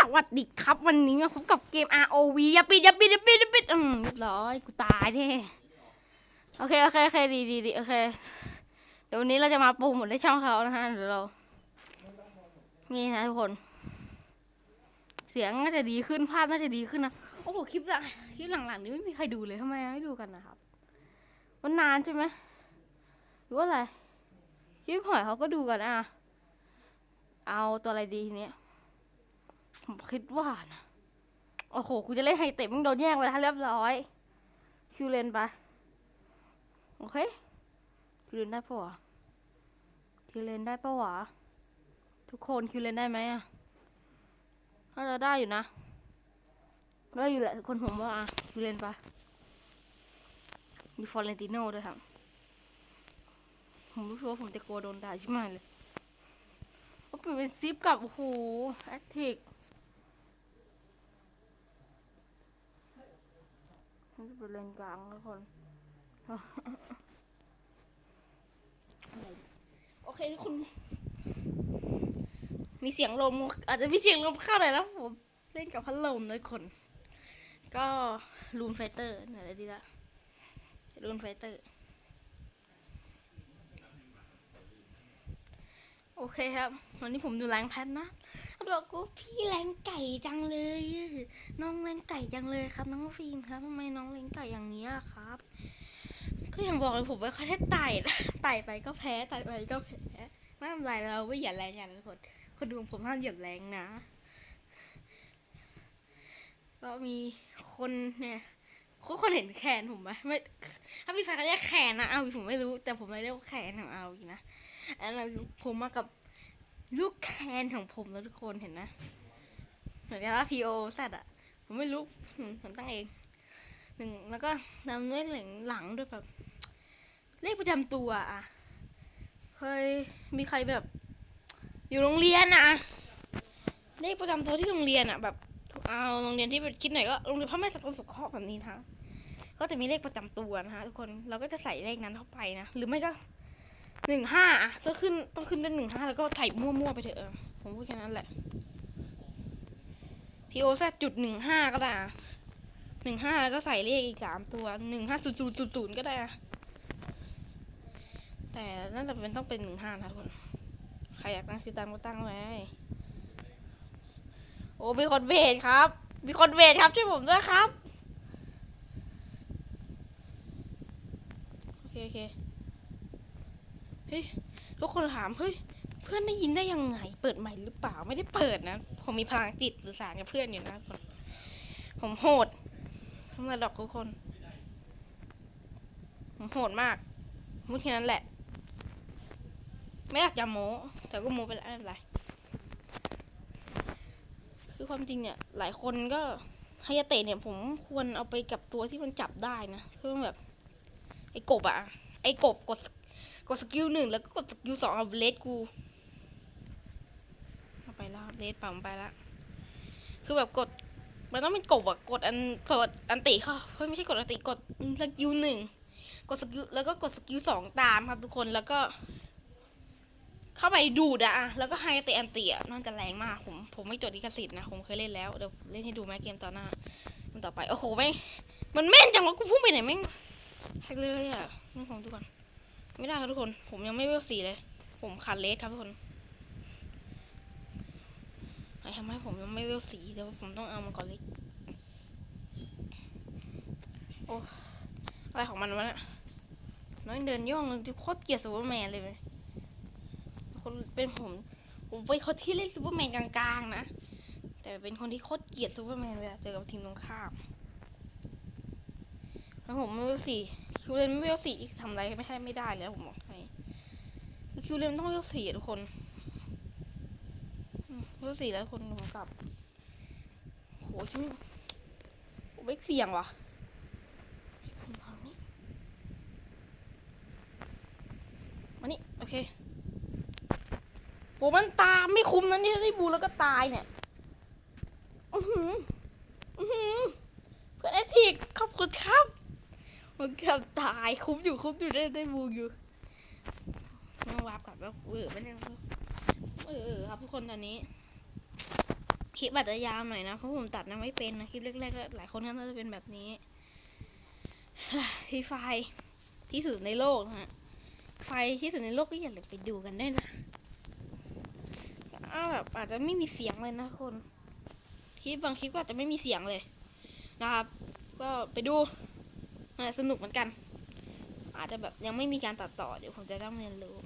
สวัสดีครับวันนี้มาพบกับเกม ROV อย่าปิดอย่าปิดอย่าปิดอย่าปิดอืมเรียบร้อยกูตายแน่โอเคโอเคโอเคดีดีดีโอเคเดี๋ยววันนี้เราจะมาปูหมดในช่องเขานะฮะเดี๋ยวเรานี่นะทุกคน เสียงน่าจะดีขึ้นภาพน่าจะดีขึ้นนะโอ้โหคลิปหลังคลิปหลังๆนี้ไม่มีใครดูเลยทำไมไม่ดูกันนะครับมันนานใช่ไหมหรือว่าอะไรคลิปหอยเขาก็ดูกันอะ เอาตัวอะไรดีเนี้ย ผมคิดว่านะโอ้โหกูจะเล่นไฮเตะมึงโดนแย่งไปแล้วเรียบร้อย คิวเลนไปโอเค คิวเลนได้ปะวะคิวเลนได้ปะวะทุกคนคิวเลนได้ไหมอะถ้าจะได้อยู่นะได้อยู่แหละทุกคนผมว่าอะคิวเลนไปมีฟอร์เรนติโน่ด้วยครับ ผมรู้สึกว่าผมจะกลัวโดนด่าใช่ไหมเลยว่าเปลี่ยนเป็นซิปกับโอ้โหแอคทิก มันจะเป็นเลนกลางทุกคนโอเคทุกคน มีเสียงลม อาจจะมีเสียงลมเข้าหน่อยแล้วผมเล่นกับพัดลมนะทุกคน ก็ลูนไฟเตอร์ไหนอะไรดีละลูนไฟเตอร์ โอเคครับ วันนี้ผมดูแรงแพทนะ บอกว่าพี่แรงไก่จังเลย น้องแรงไก่จังเลยครับ น้องฟิล์มครับทำไมน้องแรงไก่อย่างนี้ครับ ก็อย่างบอกเลยผมไม่ค่อยได้ไต่ไต่ไปก็แพ้ไต่ไปก็แพ้ไม่เป็นไรเราไม่อย่าแรงกันทุกคนคนดูผมห้ามเหยียบแรงนะก็มีคนเนี่ยคนคนเห็นแขนผมไหมไม่ ถ้าพี่ฟ้าเขาเรียกแขนนะเอาผมไม่รู้ แต่ผมไม่เรียกว่าแขนของเอาอีกนะอันนั้นผมมากับ ลูกแคนของผมแล้วทุกคนเห็นนะ เหมือนกับว่า P O แซดอะผมไม่รู้ผมตั้งเองหนึ่งแล้วก็นำด้วยเหลังหลังด้วยแบบ เลขประจำตัวอะเคยมีใครแบบ อยู่โรงเรียนอะเลขประจำตัวที่โรงเรียนอะแบบเอาโรงเรียนที่คิดหน่อยก็โรงเรียนพ่อแม่สกลสงเคราะห์แบบนี้นะคะก็จะมีเลขประจำตัวนะคะทุกคนเราก็จะใส่เลขนั้นเข้าไปนะ หรือไม่ก็ หนึ่งห้าอะต้องขึ้นต้องขึ้นด้วยหนึ่งห้าแล้วก็ใส่มั่วๆไปเถอะ ผมพูดแค่นั้นแหละพีโอแซจุดหนึ่งห้าก็ได้หนึ่งห้าแล้วก็ใส่เลขอีกสามตัวหนึ่งห้าศูนย์ศูนย์ศูนย์ศูนย์ก็ได้ แต่น่าจะเป็นต้องเป็นหนึ่งห้านะทุกคนใครอยากตั้งชื่อตามก็ตั้งไว้โอ้มีคนเวทครับ มีคนเวทครับช่วยผมด้วยครับ โอเคโอเค เฮ้ยทุกคนถามเฮ้ยเพื่อนได้ยินได้ยังไง เปิดใหม่หรือเปล่าไม่ได้เปิดนะ ผมมีพลังจิตสื่อสารกับเพื่อนอยู่นะทุกคนผมโหดทำไมดอกทุกคน ผมโหดมากพูดแค่นั้นแหละ ไม่อยากจะโม้แต่ก็โม้ไปแล้วไม่เป็นไรคือความจริงเนี่ย หลายคนก็ไฮยาเตะเนี่ยผมควรเอาไปกับตัวที่มันจับได้นะคือแบบ ไอ้กบอะไอ้กบกด กดสกิลหนึ่งแล้วก็กดสกิลสองเอาเลสกูเอาไปแล้วเลสปั๊มไปแล้วคือแบบกดมันต้องเป็นกบอะกดอันกดอันติเขาเฮ้ยไม่ใช่กดอันติกดสกิลหนึ่งกดสกิลแล้วก็กดสกิลสองตามครับทุกคนแล้วก็ เข้าไปดูดอะแล้วก็ไฮเตะอันเตียน่าจะแรงมากผมผมไม่จดลิขสิทธิ์นะผมเคยเล่นแล้วเดี๋ยวเล่นให้ดูไหมเกมต่อหน้ามันต่อไปโอ้โหไม่มันแม่นจังวะกูพุ่งไปไหนแม่งแฮกเลยอะนี่ผมดูก่อน ไม่ได้ครับทุกคน ผมยังไม่เวลสี่เลย ผมขาดเลสครับทุกคนไอ้ทำให้ผมยังไม่เวลสี่เดี๋ยวผมต้องเอามันก่อนเล็กโอ้อะไรของมันวะเนี่ยน้อยเดินย่องเลยโคตรเกลียดซูเปอร์แมนเลยเว้ยคนเป็นผมผมเป็นคนที่เล่นซูเปอร์แมนกลางๆนะ แต่เป็นคนที่โคตรเกลียดซูเปอร์แมนเวลาเจอกับทีมตรงข้าม แล้วผมไม่เวลสี่คิวเลนไม่เวลสี่อีกทำอะไรไม่ใช่ไม่ได้แล้วผมบอกให้คือคิวเลนต้องเวลสี่ทุกคนเวลสี่แล้วคนผมกลับโหชิมผมไม่เสี่ยงว่ะมทำนี่มานี่โอเคโหมันตาไม่คุ้มนะนี่ถ้าได้บูแล้วก็ตายเนี่ยอือหืออือหือเพื่อนไอทีกขอบคุณครับ มันเกือบตายคุ้มอยู่คุ้มอยู่ได้ได้บูอยู่มาวาร์ปกลับแล้วเออไม่ได้เออครับทุกคนตอนนี้คลิปอาจจะยาวหน่อยนะเพราะผมตัดนะไม่เป็นนะคลิปแรกๆก็หลายคนก็น่าจะเป็นแบบนี้ฟรีไฟที่สุดในโลกนะฮะไฟที่สุดในโลกก็อย่าลืมไปดูกันด้วยนะอ้าแบบอาจจะไม่มีเสียงเลยนะคนคลิปบางคลิปก็อาจจะไม่มีเสียงเลยนะครับ ก็ไปดู สนุกเหมือนกัน อาจจะแบบยังไม่มีการตัดต่อเดี๋ยวผมจะต้องเรียนรู้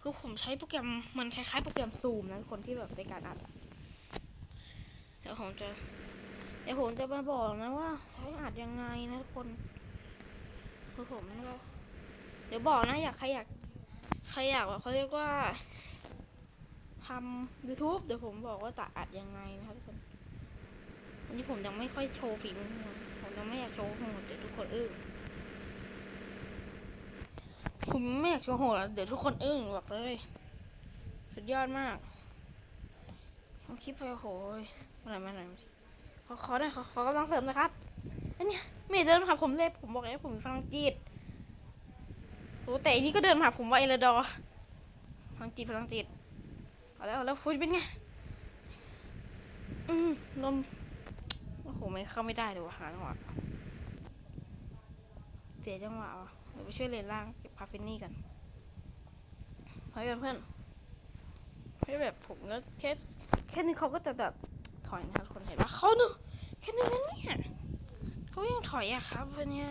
คือผมใช้โปรแกรมมันคล้ายๆ โปรแกรมซูมนะคนที่แบบในการอัดเดี๋ยวผมจะเดี๋ยวผมจะมาบอกนะว่า ใช้อัดยังไงนะทุกคนคือผมก็เดี๋ยวบอกนะ อยากใครอยากใครอยากแบบเขาเรียกว่าทำ YouTube เดี๋ยวผมบอกว่าตัดอัดยังไงนะครับทุกคนวันนี้ผมยังไม่ค่อยโชว์ฝีมือผมยังไม่อยากโชว์ อึ้งผมไม่อยากโชว์โหดแล้วเดี๋ยวทุกคนอึ้งบอกเลย สุดยอดมากเอาคลิปไปโอ้โหยมาหน่อยมาหน่อยขอขอหน่อยขอขอกำลังเสริมนะครับ อันเนี้ยไม่เดินมาหาผมเลยผมบอกเลยผมมีพลังจิตโอ้แต่อันนี้ก็เดินมาหาผมว่าเอลดอพลังจิตพลังจิตเอาแล้วเอาแล้วพูดเป็นไงอืมลมโอ้โหไม่เข้าไม่ได้เลยวะหาจังหวะ เจ๊จังหวะวะเดี๋ยวไปช่วยเลนล่างเก็บพาเฟนนี่กันพอยกันเพื่อนให้แบบผมก็แค่แค่นี้เขาก็จะแบบถอยนะครับคนเห็นว่าเขาเนอะแค่นี้นั่นเนี่ยเขายังถอยอะครับเป็นไง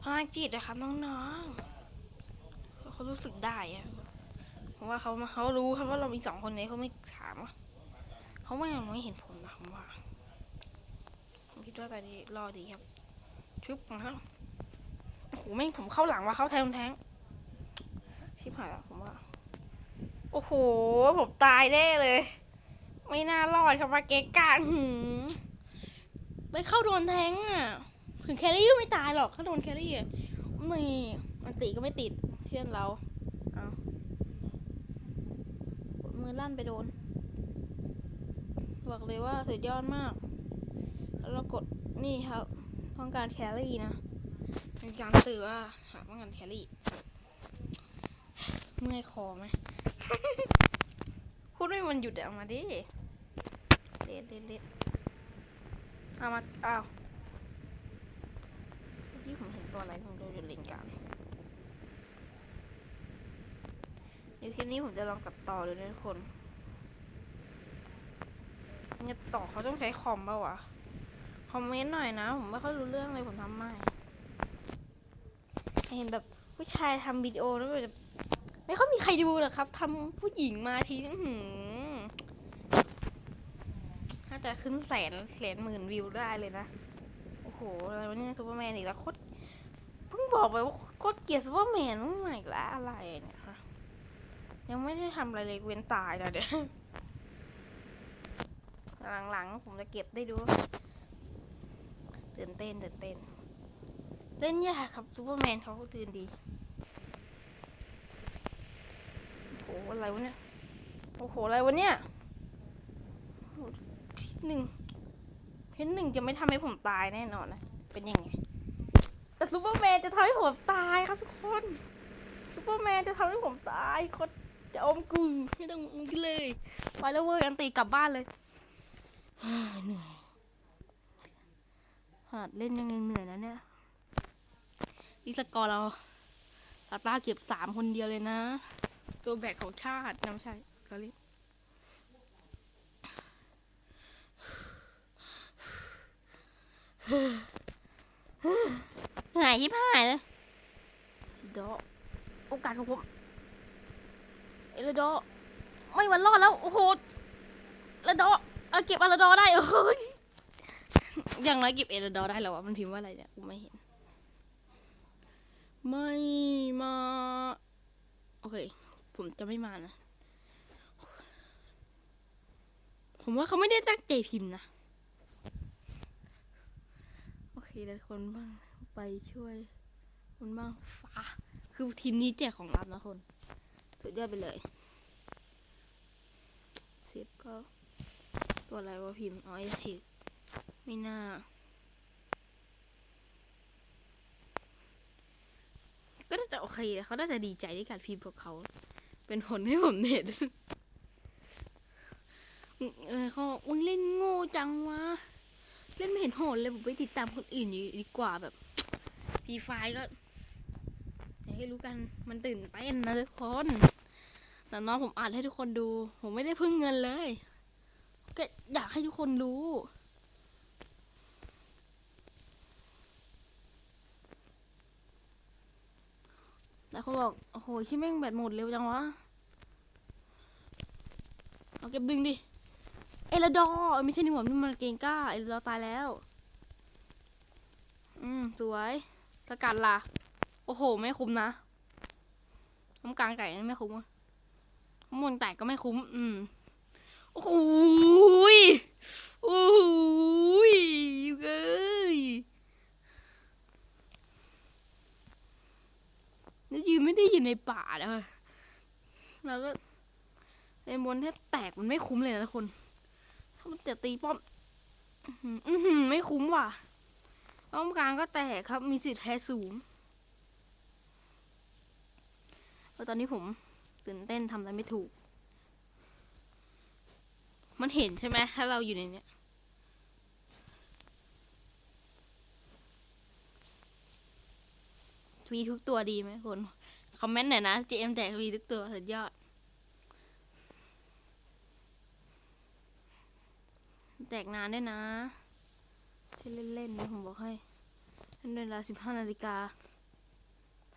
พลังจิตอะครับน้องๆเขารู้สึกได้อะเพราะว่าเขามาเขารู้ครับว่าเรามีสองคนนี้เขาไม่ถามอะเขาไม่ยังไม่เห็นผมนะผมว่าผมคิดว่าตอนนี้รอดีครับชึบนะครับ โอ้โหแม่งผมเข้าหลังว่ะเข้าแทงแทงชิบหายแล้วผมว่า โอ้โห ผมตายแน่เลย ไม่น่ารอดครับมาเกะกะหืมไปเข้าโดนแทงอะ ถึงแครี่ก็ไม่ตายหรอกถ้าโดนแครี่อะนี่มันตีก็ไม่ติดเพื่อนเรา เอามือลั่นไปโดน บอกเลยว่าสุดยอดมาก แล้วเรากดนี่ครับ ต้องการแครี่นะ เป็นการสื่อว่าหาต้องการแครี่ เมื่อยคอไหมพูดไม่มันหยุดเอามาดิ เล็ดเล็ดเล็ดเอามาอ้าวเมื่อกี้ผมเห็นตัวอะไรผมดูอยู่เลนกลางเดี๋ยวคลิปนี้ผมจะลองตัดต่อดูนะทุกคนเนี่ยต่อเขาต้องใช้คอมเปล่าวะ คอมเมนต์หน่อยนะ ผมไม่ค่อยรู้เรื่องเลยผมทำไม่ เห็นแบบผู้ชายทำวิดีโอแล้วแบบไม่ค่อยมีใครดูหรอกครับทำผู้หญิงมาทีอื้อหือน่าจะขึ้นแสนแสนหมื่นวิวได้เลยนะ โอ้โหอะไรวะเนี่ยซูเปอร์แมนอีกแล้วโคตรเพิ่งบอกไปว่าโคตรเกลียดซูเปอร์แมนใหม่ล้วอะไรเนี่ยฮะยังไม่ได้ทำอะไรเลยเว้นตายแล้วเดี๋ยวหลังๆผมจะเก็บได้ดูตื่นเต้นตื่นเต้น เล่นยากครับซูเปอร์แมนเขาตื่นดีโอ้โหอะไรวะเนี่ยโอ้โหอะไรวะเนี่ยพิษหนึ่งพิษหนึ่งจะไม่ทำให้ผมตายแน่นอนนะ เป็นยังไงแต่ซูเปอร์แมนจะทำให้ผมตายครับทุกคนซูเปอร์แมนจะทำให้ผมตายคตรจะอมกูไม่ต้องมึงเลยไปแล้วเว้ยอันตีกลับบ้านเลยเฮ้ยเหนื่อยหัดเล่นยังเหนื่อยนะเนี่ย อีสกอร์เราตาตาเก็บสามคนเดียวเลยนะ ตัวแบกของชาติน้ำใช่ก็เรียกเหนื่อยที่ผ่ายเลยโดอโอกาสของผม เอลโดอไม่วันรอดแล้ว โอ้โหเอลโดอเอาเก็บเอลโดอได้โอ้ยอย่างน้อยเก็บเอลโดอได้แล้ววะมันพิมพ์ว่าอะไรเนี่ย กูไม่เห็น ไม่มา โอเค ผมจะไม่มานะ ผมว่าเขาไม่ได้ตั้งใจพิมพ์นะ โอเคเดี๋ยวคนบ้างไปช่วย คนบ้างฟ้าคือทีมนี้แจกของลับนะคนสุดยอดไปเลยเซฟก็ตัวอะไรวะพิมพ์อ๋อไอทีไม่น่า ก็น่าจะโอเคเขาน่าจะดีใจที่การพิมพ์ของเขา เป็นผลให้ผมเน็ตเออเขาบอกมึงเล่นโง่จังวะ เล่นไม่เห็นโหดเลยผมไปติดตามคนอื่นดีกว่าแบบฟรีไฟก็อยากให้รู้กันมันตื่นเต้นนะทุกคนแต่น้องผมอัดให้ทุกคนดู ผมไม่ได้พึ่งเงินเลยก็อยากให้ทุกคนรู้ แล้วเขาบอก โอ้โหชิแม่งแบตหมดเร็วจังวะ เอาเก็บดึงดิ เอลดอร์เอ้ยไม่ใช่นี่หว่านี่มันเกงก้า เอลดอร์ตายแล้ว อืม สวยสกัดล่ะ โอ้โห ไม่คุ้มนะน้ำกลางไก่ไม่คุ้มอะข้างบนแตกก็ไม่คุ้ม อืม โอ้โหยโอ้โหยเอ้ย แล้วยืนไม่ได้ยินในป่าเลยแล้วก็เลนบนแทบแตกมันไม่คุ้มเลยนะทุกคน ถ้ามันจะตีป้อม อื้อหืออื้อหือไม่คุ้มว่ะป้อมกลางก็แตกครับ มีสิทธิ์แพ้สูงเออตอนนี้ผมตื่นเต้นทำอะไรไม่ถูก มันเห็นใช่ไหมถ้าเราอยู่ในเนี้ย วีทุกตัวดีไหมคน คอมเมนต์หน่อยนะ GM แตกวีทุกตัวสุดยอด แตกนานด้วยนะใช่เล่นๆนะผมบอกให้เล่นเวลาสิบห้านาฬิกา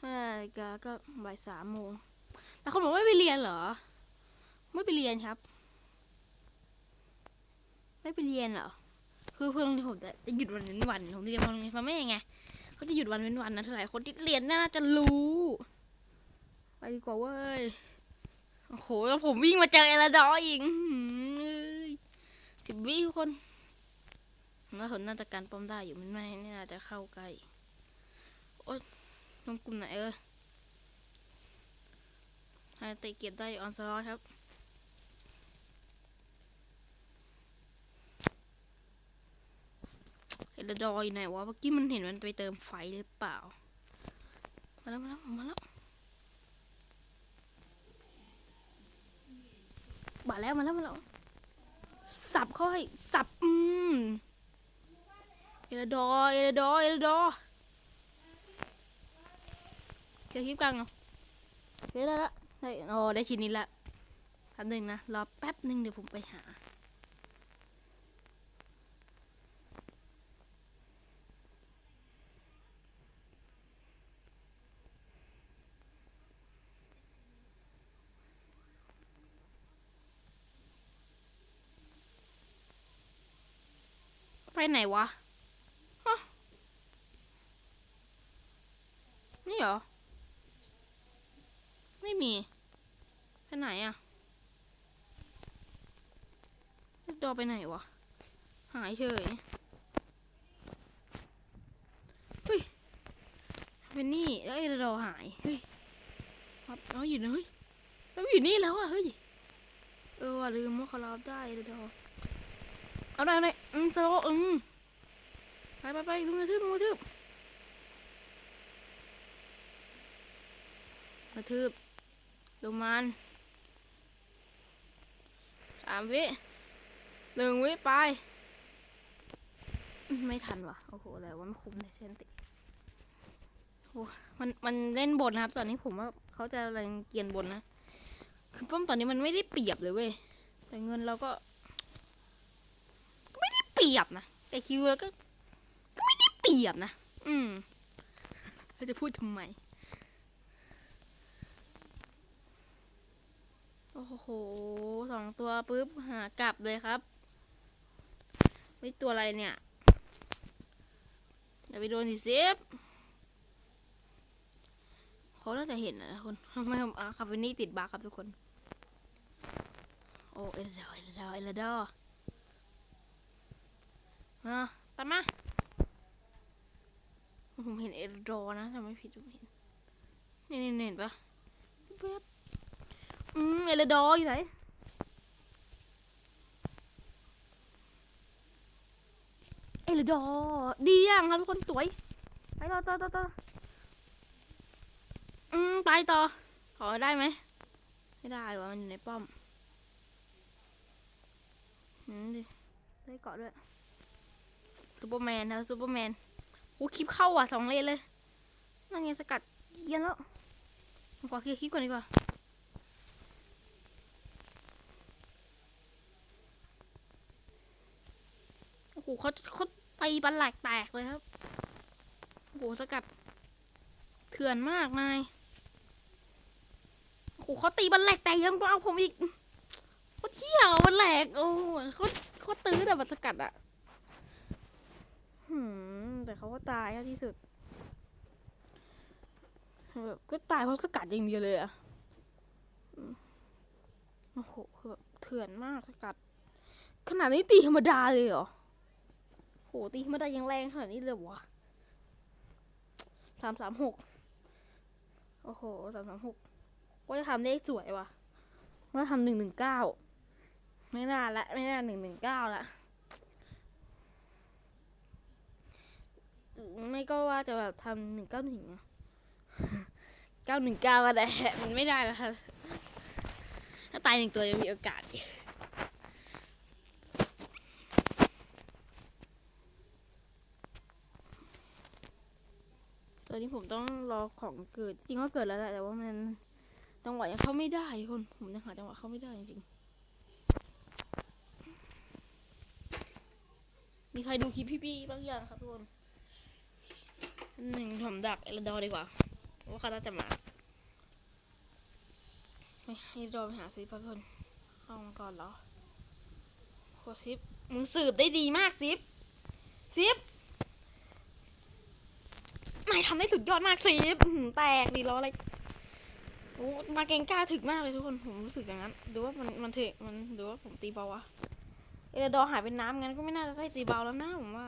ห้านาฬิกาก็บ่ายสามโมงแต่คนบอกไม่ไปเรียนเหรอ ไม่ไปเรียนครับ ไม่ไปเรียนเหรอ คือเพื่อนที่ผมจะจะหยุดวันเว้นวัน ผมเรียนวันนี้พ่อแม่ไงเขาจะหยุดวันเว้นวันนะหลายคนที่เรียนน่าจะรู้ ไปดีกว่าเว้ย โอ้โหแล้วผมวิ่งมาเจอเอลดอร์อีกสิบวิทุกคนผมว่าผมน่าจะการป้อมได้อยู่มันไม่ไม่น่าจะเข้าใกล้ โอ๊ยลงกลุ่มไหนเออไฮเตะเก็บได้ออนสลอตครับ เอลดอร์อยู่ไหนวะเมื่อกี้มันเห็นมันไปเติมไฟหรือเปล่า มาแล้วมาแล้วมาแล้วมาแล้วมาแล้วมาแล้วสับเข้าให้สับอืมเอลดอร์เอลดอร์เอลดอร์เคลียร์คลิปกลางเอาเคลียร์ได้ละได้โอ้ได้ชิ้นนี้ละแป๊บหนึงนะรอแป๊บหนึงเดี๋ยวผมไปหา ไปไหนวะฮะนี่เหรอ ไม่มี ไปไหนอะจะดอไปไหนวะ หายเฉยเฮ้ยเป็นนี่แล้วไอ้ดอหาย เฮ้ยครับเอาอยู่นะเฮ้ยแล้วอยู่นี่แล้วอะเฮ้ย เออลืมว่าเขารับได้ดอ เอาได้เอาได้อืมสโลอืมไปไปไปลุงกระทืบลุงกระทืบกระทืบลงมันสามวิหนึ่งวิไป ไม่ทันว่ะ โอ้โหอะไรวะไม่คุ้มเลยเซนติโอ้มันมันเล่นบนนะครับ ตอนนี้ผมว่าเขาจะอะไรเกียนบนนะ คือป้อมตอนนี้มันไม่ได้เปรียบเลยเว้ย แต่เงินเราก็ เปรียบนะแต่คิวแล้วก็ก็ไม่ได้เปรียบนะอืมเราจะพูดทำไมโอ้โหสองตัวปุ๊บหากลับเลยครับไม่ตัวอะไรเนี่ยอย่าไปโดนดิเซฟเขาน่าจะเห็นนะทุกคนทำไมผมอะคาเฟนี่ติดบั๊กครับทุกคน โอ้เอลดอร์เอลดอร์เอลดอ ร์อะตามมา ผมเห็นเอลโดรนะทำไมผิดผมเห็นนี่นี่เห็นปะแป๊บอืมเอลโดรอยู่ไหนเอลโดรดียังครับทุกคนสวย ไปต่อต่อต่อต่ออืมไปต่อ ขอได้ไหม ไม่ได้วะมันอยู่ในป้อมอืมได้เกาะด้วย ซูเปอร์แมนนะซูเปอร์แมนโอ้คลิปเข้าว่ะสองเลนเลยนั่นไงสกัดเยียนแล้วขอเคลียร์คลิปก่อนดีกว่าโอ้โหเขาเขาตีบันแหลกแตกเลยครับโอ้โหสกัดเถื่อนมากนายโอ้โหเขาตีบันแหลกแตกยังต้องเอาผมอีกเขาเที่ยวบันแหลกโอ้โหเขาเขาตื้อแต่บันสกัดอะ หืมแต่เขาก็ตายอะที่สุดแบบก็ตายเพราะสกัดอย่างเดียวเลยอะโอ้โหคือแบบเถื่อนมากสกัด ขนาดนี้ตีธรรมดาเลยเหรอโหตีธรรมดายังแรงขนาดนี้เลยวะสามสามหกโอ้โหสามสามหกว่าจะทำเลขสวยวะว่าทำหนึ่งหนึ่งเก้าไม่น่าละไม่น่าหนึ่งหนึ่งเก้าละอืมไม่ก็ว่า จะแบบทำหนึ่งเก้าหนึ่งเก้าหนึ่งเก้าก็ได้มันไม่ได้แล้วค่ะถ้าตายหนึ่งตัวยังมีโอกาสอีกตอนนี้ผมต้องรอของเกิด จริงก็เกิดแล้วแหละแต่ว่ามันจังหวะยังเข้าไม่ได้คนผมยังหาจังหวะเข้าไม่ได้จริงมีใครดูคลิปพี่ๆบ้างยังครับทุกคน หนึ่งผมดักเอลดอร์ดีกว่าว่าเขาน่าจะมาไม่ให้รอไปหาซิปเพื่อนเข้ามาก่อนเหรอโคซิปมึงสืบได้ดีมากซิปซิปนายทำได้สุดยอดมากสิอื้อหือแตกดีล้ออะไรโอ้มาเก่งกล้าถึกมากเลยทุกคนผมรู้สึกอย่างนั้นหรือว่ามันมันเถอะมันหรือว่าผมตีเบาวะเอเดดอร์หายเป็นน้ำงั้นก็ไม่น่าจะได้ตีเบาแล้วนะผมว่า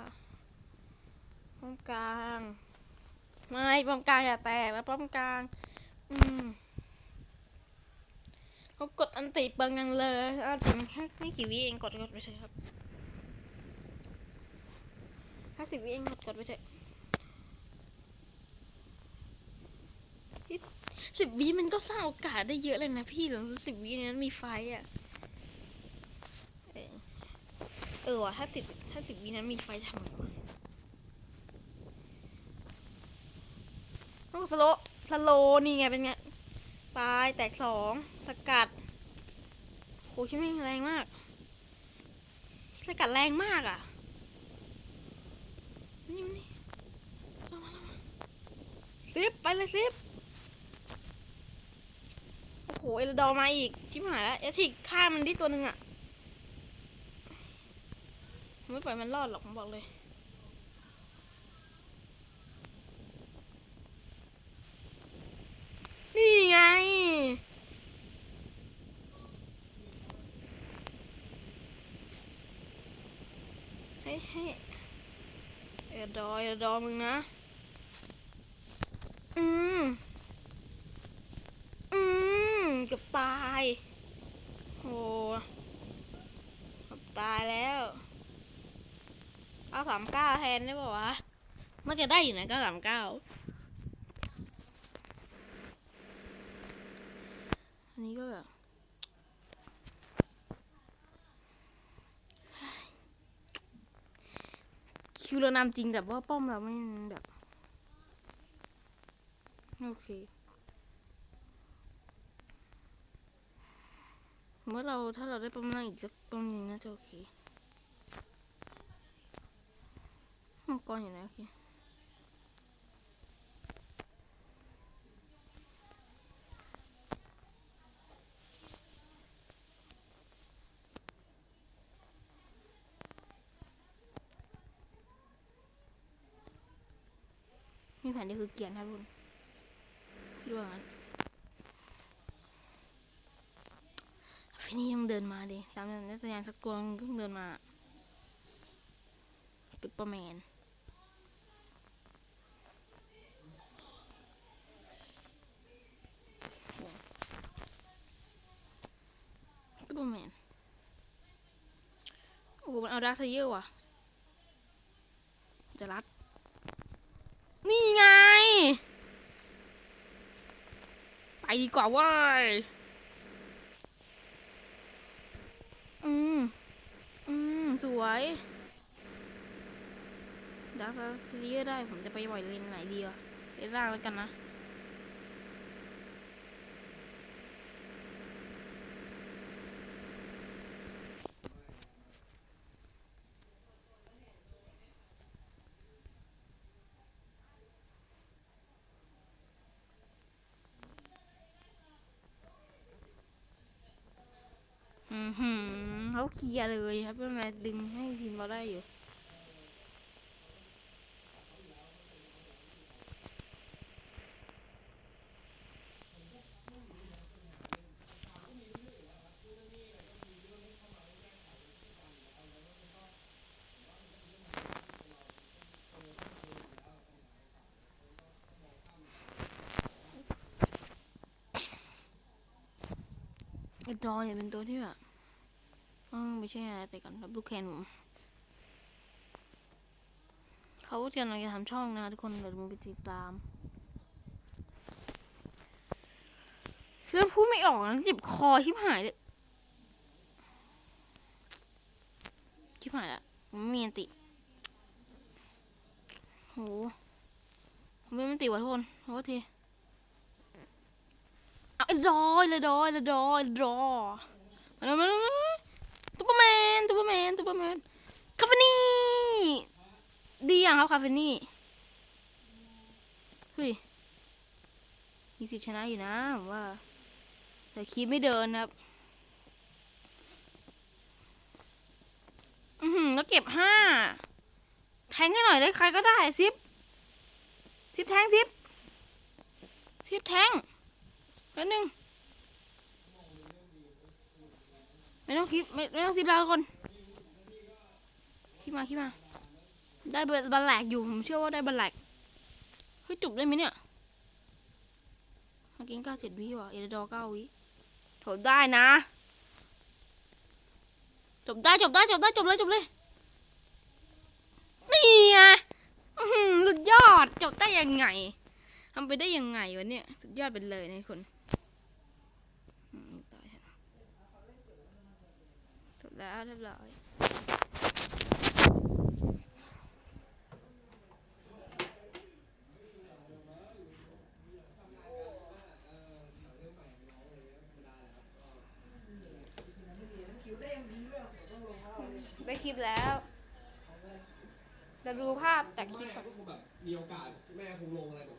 ป้อมกลาง ไม่ป้อมกลางอย่าแตกแล้วป้อมกลาง อืมเขากดอันติเปิงยังเลยอันติมันแค่ไม่กี่วิเองกดกดไปเถอะครับห้าสิบวิเองกดกดไปเถอะสิบวิมันก็สร้างโอกาสได้เยอะเลยนะพี่หลังสิบวินั้นมีไฟอะ เออเออว่ะถ้าสิบถ้าสิบวินั้นมีไฟทำไงวะ ต้สโลสโลนี่ไงเป็นไงปลายแตกสองสกัดโหใช่ไหมแรงมาก สกัดแรงมากอะนี่นี่เอามาเอามาซิปไปเลยซิปโอ้โหเอลดอร์มาอีก ชิบหายแล้วเอทิกฆ่ามันที่ตัวหนึ่งอะไม่ปล่อยมันรอดหรอกผมบอกเลย นี่ไง ให้ให้เอลดอร์เอดอมึงนะ อืม อืม เกือบตายโหเกือบตายแล้ว เอาสามเก้าแทนได้ป่าวะ มันจะได้อยู่นะก็สามเก้า อันนี้ก็แบบคิวเรานำจริงแต่ว่าป้อมเราไม่แบบโอเคเมื่อเราถ้าเราได้ประมาณอีกสักประมหนึงน่าจะโอเคมังกรอยู่ไหนโอเค มีแผนที่คือเกียนครับคุณคิดว่างั้นฟินี่ยังเดินมาดิตามนักแสดงสักตัวมันก็เดินมาซุปเปอร์แมนซุปเปอร์แมนโอ้มันเอาดาร์คไซเยอร์ว่ะจะรัด นี่ไง ไปดีกว่าเว้ยอืม อืม สวยดักซีเรียได้ ผมจะไปบ่อยเลนไหนดีวะเลนล่างแล้วกันนะ อือหือ เขาเคลียร์เลยครับเป็นไงดึงให้ทีมเราได้อยู่ไอ้ดอเนี่ยเป็นตัวที่แบบ เออไม่ใช่อะไรแต่กันครับลูกแคนผมเขากำลังจะทำช่องนะทุกคนเดี๋ยวมึงไปติดตามเสื้อพูดไม่ออกนะเจ็บคอชิบหายเลยชิบหายละผมไม่มีอันติโหผมไม่มีอันติว่ะทุกคนโทษทีเอาไอ้ดอยเลยดอยเลยดอยดอมาแล้วมา แมนตุ๊ปเปอร์แมนคาเฟนี่ดีอย่างครับคาเฟนี่เฮ้ยมีสิทธิ์ชนะอยู่นะผมว่า แต่คีไม่เดินครับอือหือแล้วเก็บห้าแทงให้หน่อยได้ใครก็ได้ซิปซิปแทงซิปซิปแทงแป๊บนึงไม่ต้องคลิปไม่ไม่ต้องซิปแล้วคน คลิปมาคลิปมา ได้บัลบัลแลกอยู่ ผมเชื่อว่าได้บัลแลกเฮ้ยจบได้ไหมเนี่ยเมื่อกี้เก้าเจ็ดวิว่ะเอเดอร์เก้าวิจบได้นะ จบได้จบได้จบได้จบเลยจบเลยนี่ไงสุดยอดจบได้ยังไงทำไปได้ยังไงวะเนี่ยสุดยอดไปเลยนะคนจบแล้วเรียบร้อยได้คลิปแล้วจะ ดูภาพจากคลิปก่อนก็คงแบบมีโอกาสแม่คงลงอะไรแบบ